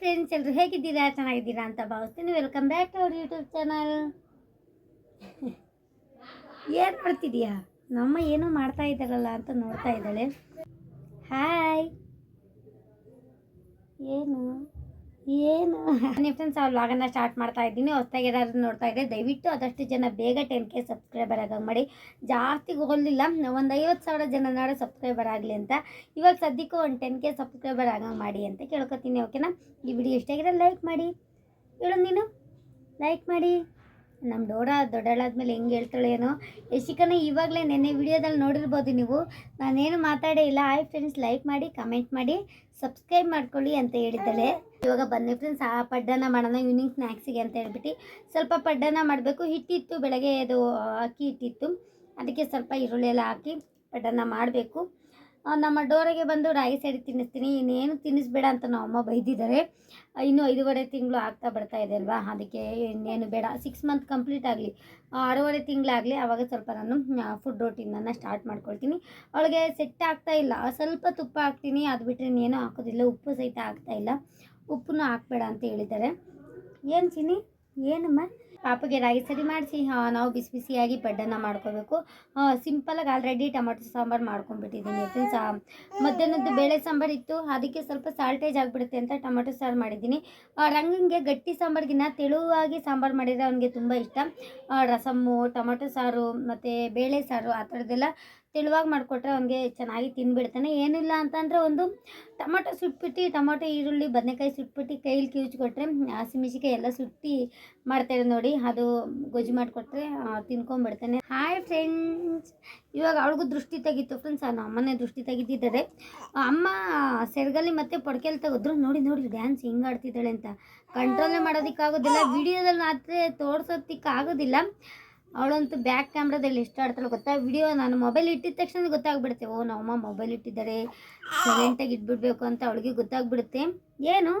Friends ಎಲ್ಲರೂ ಹೇಗಿದ್ದೀರಾ? ಚೆನ್ನಾಗಿದ್ದೀರಾ ಅಂತ ಭಾವಿಸ್ತೀನಿ. Welcome back to our YouTube channel ಏನು ಮಾಡ್ತಿದ್ಯಾ? ನಮ್ಮ ಏನೂ ಮಾಡ್ತಾ ಇದ್ದಾರಲ್ಲ ಅಂತ ನೋಡ್ತಾ ಇದ್ದಾಳೆ. ಹಾಯ್ ಏನು? ಏನು? ನೀವು ಫ್ರೆಂಡ್ಸ್ ಆ ವ್ಲಾಗನ್ನ ಸ್ಟಾರ್ಟ್ ಮಾಡ್ತಾ ಇದ್ದೀನಿ. ಹೊಸ್ದಾಗಿ ಏನಾದರೂ ನೋಡ್ತಾ ಇದ್ದೆ ದಯವಿಟ್ಟು ಆದಷ್ಟು ಜನ ಬೇಗ ಟೆನ್ ಕೆ ಸಬ್ಸ್ಕ್ರೈಬರ್ ಆಗ ಮಾಡಿ. ಜಾಸ್ತಿ ಹೋಗಲಿಲ್ಲ ಒಂದು ಐವತ್ತು ಸಾವಿರ ಜನ ನಾಳೆ ಸಬ್ಸ್ಕ್ರೈಬರ್ ಆಗಲಿ ಅಂತ. ಇವಾಗ ಸದ್ಯಕ್ಕೂ ಒಂದು ಟೆನ್ ಕೆ ಸಬ್ಸ್ಕ್ರೈಬರ್ ಆಗಂಗೆ ಮಾಡಿ ಅಂತ ಕೇಳ್ಕೊತೀನಿ ಓಕೆನಾ ಈ ವಿಡಿಯೋ ಇಷ್ಟ ಆಗಿದ್ರೆ ಲೈಕ್ ಮಾಡಿ. ಹೇಳು ನೀನು. ಲೈಕ್ ಮಾಡಿ. ನಮ್ಮ ಡೋಡ ದೊಡ್ಡಳಾದ್ಮೇಲೆ ಹೆಂಗೆ ಹೇಳ್ತಾಳೆ ಏನೋ. ಯಶಿಕನ ಇವಾಗಲೇ ನೆನ್ನೆ ವಿಡಿಯೋದಲ್ಲಿ ನೋಡಿರ್ಬೋದು ನೀವು. ನಾನೇನು ಮಾತಾಡೇ ಇಲ್ಲ. ಆಯ್ ಫ್ರೆಂಡ್ಸ್ ಲೈಕ್ ಮಾಡಿ ಕಮೆಂಟ್ ಮಾಡಿ ಸಬ್ಸ್ಕ್ರೈಬ್ ಮಾಡ್ಕೊಳ್ಳಿ ಅಂತ ಹೇಳಿದ್ದಾಳೆ. ಇವಾಗ ಬನ್ನಿ ಫ್ರೆಂಡ್ಸ್ ಆ ಪಡ್ಡನ ಮಾಡೋಣ ಈವ್ನಿಂಗ್ ಸ್ನ್ಯಾಕ್ಸಿಗೆ ಅಂತ ಹೇಳ್ಬಿಟ್ಟು. ಸ್ವಲ್ಪ ಪಡ್ಡನ ಮಾಡಬೇಕು. ಹಿಟ್ಟಿತ್ತು, ಬೆಳಗ್ಗೆ ಅದು ಅಕ್ಕಿ ಹಿಟ್ಟಿತ್ತು. ಅದಕ್ಕೆ ಸ್ವಲ್ಪ ಈರುಳ್ಳಿ ಎಲ್ಲ ಹಾಕಿ ಪಡ್ಡನ ಮಾಡಬೇಕು. ನಮ್ಮ ಡೋರಿಗೆ ಬಂದು ರಾಗಿ ಸೈಡ್ ತಿನ್ನಿಸ್ತೀನಿ. ಇನ್ನೇನು ತಿನ್ನಿಸ್ಬೇಡ ಅಂತ ನಮ್ಮ ಅಮ್ಮ ಬೈದಿದ್ದಾರೆ. ಇನ್ನೂ ಐದೂವರೆ ತಿಂಗಳು ಆಗ್ತಾ ಬರ್ತಾ ಇದೆ ಅಲ್ವಾ? ಅದಕ್ಕೆ ಇನ್ನೇನು ಬೇಡ. ಸಿಕ್ಸ್ ಮಂತ್ ಕಂಪ್ಲೀಟ್ ಆಗಲಿ. ಆರೂವರೆ ತಿಂಗಳಾಗಲಿ ಆವಾಗ ಸ್ವಲ್ಪ ನಾನು ಫುಡ್ ರೋಟೀನನ್ನು ಸ್ಟಾರ್ಟ್ ಮಾಡ್ಕೊಳ್ತೀನಿ. ಅವಳಿಗೆ ಸೆಟ್ ಆಗ್ತಾ ಇಲ್ಲ. ಸ್ವಲ್ಪ ತುಪ್ಪ ಹಾಕ್ತೀನಿ. ಅದು ಬಿಟ್ಟರೆ ಇನ್ನೇನು ಹಾಕೋದಿಲ್ಲ. ಉಪ್ಪು ಸಹಿತ ಆಗ್ತಾ ಇಲ್ಲ. ಉಪ್ಪನ್ನು ಹಾಕ್ಬೇಡ ಅಂತ ಹೇಳಿದ್ದಾರೆ. ಏನು ಚಿನಿ ಏನಮ್ಮ? ಪಾಪಗೆ ರಾಗಿ ಸರಿ ಮಾಡಿಸಿ, ಹಾಂ, ನಾವು ಬಿಸಿ ಬಿಸಿಯಾಗಿ ಪಡ್ಡನ್ನ ಮಾಡ್ಕೋಬೇಕು. ಸಿಂಪಲಾಗಿ ಆಲ್ರೆಡಿ ಟೊಮೆಟೊ ಸಾಂಬಾರು ಮಾಡ್ಕೊಂಡ್ಬಿಟ್ಟಿದ್ದೀನಿ. ಫ್ರೆಂಡ್ಸ್ ಮಧ್ಯಾಹ್ನದ್ದು ಬೇಳೆ ಸಾಂಬಾರು ಇತ್ತು. ಅದಕ್ಕೆ ಸ್ವಲ್ಪ ಸಾಲ್ಟೇಜ್ ಆಗಿಬಿಡುತ್ತೆ ಅಂತ ಟೊಮೆಟೊ ಸಾರು ಮಾಡಿದ್ದೀನಿ. ರಂಗಂಗೆ ಗಟ್ಟಿ ಸಾಂಬಾರ್ಗಿನ್ನ ತೆಳುವಾಗಿ ಸಾಂಬಾರು ಮಾಡಿದರೆ ಅವನಿಗೆ ತುಂಬ ಇಷ್ಟ. ರಸಮ್ಮು, ಟೊಮೆಟೊ ಸಾರು, ಮತ್ತು ಬೇಳೆ ಸಾರು, ಆ ಥರದ್ದೆಲ್ಲ ತೆಳುವಾಗಿ ಮಾಡಿಕೊಟ್ರೆ ಅವನಿಗೆ ಚೆನ್ನಾಗಿ ತಿಂದುಬಿಡ್ತಾನೆ ಏನಿಲ್ಲ ಅಂತಂದರೆ ಒಂದು ಟೊಮೊಟೊ ಸುಟ್ಬಿಟ್ಟು, ಟೊಮೊಟೊ, ಈರುಳ್ಳಿ, ಬದನೆಕಾಯಿ ಸುಟ್ಬಿಟ್ಟು ಕೈಲಿ ಕಿವುಚ್ಕೊಟ್ರೆ ಹಸಿಮೆಣಸಿಕಾಯಿ ಎಲ್ಲ ಸುಟ್ಟಿ ಮಾಡ್ತಾರೆ ನೋಡಿ. ಅದು ಗೊಜ್ಜು ಮಾಡಿಕೊಟ್ರೆ ತಿನ್ಕೊಂಡ್ಬಿಡ್ತಾನೆ. Hi friends. ಇವಾಗ ಅವಳಿಗೂ ದೃಷ್ಟಿ ತೆಗಿತು ಫ್ರೆಂಡ್ಸ್. ನಾನು ಅಮ್ಮನೇ ದೃಷ್ಟಿ ತೆಗಿತಿದ್ದಾರೆ ಅಮ್ಮ ಸೆರಗಲ್ಲಿ ಮತ್ತೆ ಪೊಡ್ಕೆಲ್ ತೆಗೆದ್ರು. ನೋಡಿ ನೋಡಿ, ಡ್ಯಾನ್ಸ್ ಹಿಂಗೆ ಆಡ್ತಿದ್ದಾಳೆ ಅಂತ. ಕಂಟ್ರೋಲೇ ಮಾಡೋದಕ್ಕಾಗೋದಿಲ್ಲ. ವಿಡಿಯೋದಲ್ಲಿ ಮಾತ್ರ ತೋರ್ಸೋದಕ್ಕಾಗೋದಿಲ್ಲ. ಅವಳಂತೂ ಬ್ಯಾಕ್ ಕ್ಯಾಮ್ರಾದಲ್ಲಿ ಎಷ್ಟು ಆಡ್ತಾಳೆ ಗೊತ್ತಾ? ವಿಡಿಯೋ ನಾನು ಮೊಬೈಲ್ ಇಟ್ಟಿದ ತಕ್ಷಣ ಗೊತ್ತಾಗ್ಬಿಡುತ್ತೆ. ಓ ನಮ್ಮಮ್ಮ ಮೊಬೈಲ್ ಇಟ್ಟಿದ್ದಾರೆ. ಸೈಲೆಂಟಾಗಿ ಇಟ್ಬಿಡ್ಬೇಕು ಅಂತ ಅವಳಿಗೆ ಗೊತ್ತಾಗ್ಬಿಡುತ್ತೆ. ಏನು?